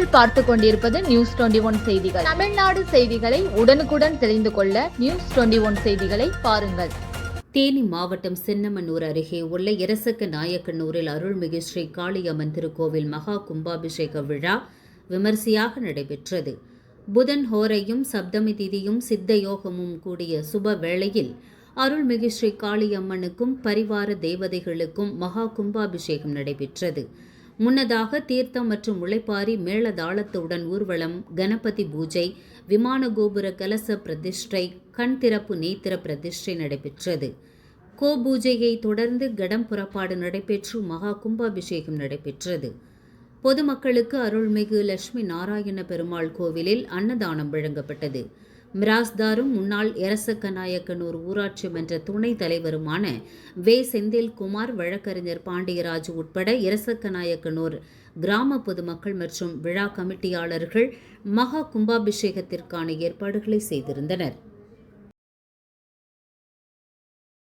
நீங்கள் பார்த்து கொண்டிருப்பது நியூஸ் டுவெண்டி ஒன் செய்திகள். தமிழ்நாடு செய்திகளை உடனுக்குடன் தெரிந்து கொள்ள நியூஸ் டுவெண்டி ஒன் செய்திகளை பாருங்கள். தேனி மாவட்டம் சின்னமனூர் அருகே உள்ள இரசக்க நாயக்கனூரில் அருள்மிகு ஸ்ரீ காளியம்மன் திருக்கோவில் மகா கும்பாபிஷேக விழா விமரிசையாக நடைபெற்றது. புதன் ஹோரையும் சப்தமி திதியும் சித்த யோகமும் கூடிய சுப வேளையில் அருள்மிகு ஸ்ரீ காளியம்மனுக்கும் பரிவார தேவதைகளுக்கும் மகா கும்பாபிஷேகம் நடைபெற்றது. முன்னதாக தீர்த்தம் மற்றும் முளைப்பாரி மேளதாளத்துடன் ஊர்வலம் கணபதி பூஜை விமான கோபுர கலச பிரதிஷ்டை கண் திறப்பு நேத்திர பிரதிஷ்டை நடைபெற்றது. கோ பூஜையை தொடர்ந்து கடம் புறப்பாடு நடைபெற்று மகா கும்பாபிஷேகம் நடைபெற்றது. பொதுமக்களுக்கு அருள்மிகு லட்சுமி நாராயண பெருமாள் கோவிலில் அன்னதானம் வழங்கப்பட்டது. மிராஸ்தாரும் முன்னாள் எரசக்கநாயக்கனூர் ஊராட்சி மன்ற துணைத் தலைவருமான வே. செந்தில்குமார் வழக்கறிஞர் பாண்டியராஜ் உட்பட எரசக்கநாயக்கனூர் கிராம பொதுமக்கள் மற்றும் விழா கமிட்டியாளர்கள் மகா கும்பாபிஷேகத்திற்கான ஏற்பாடுகளை செய்திருந்தனர்.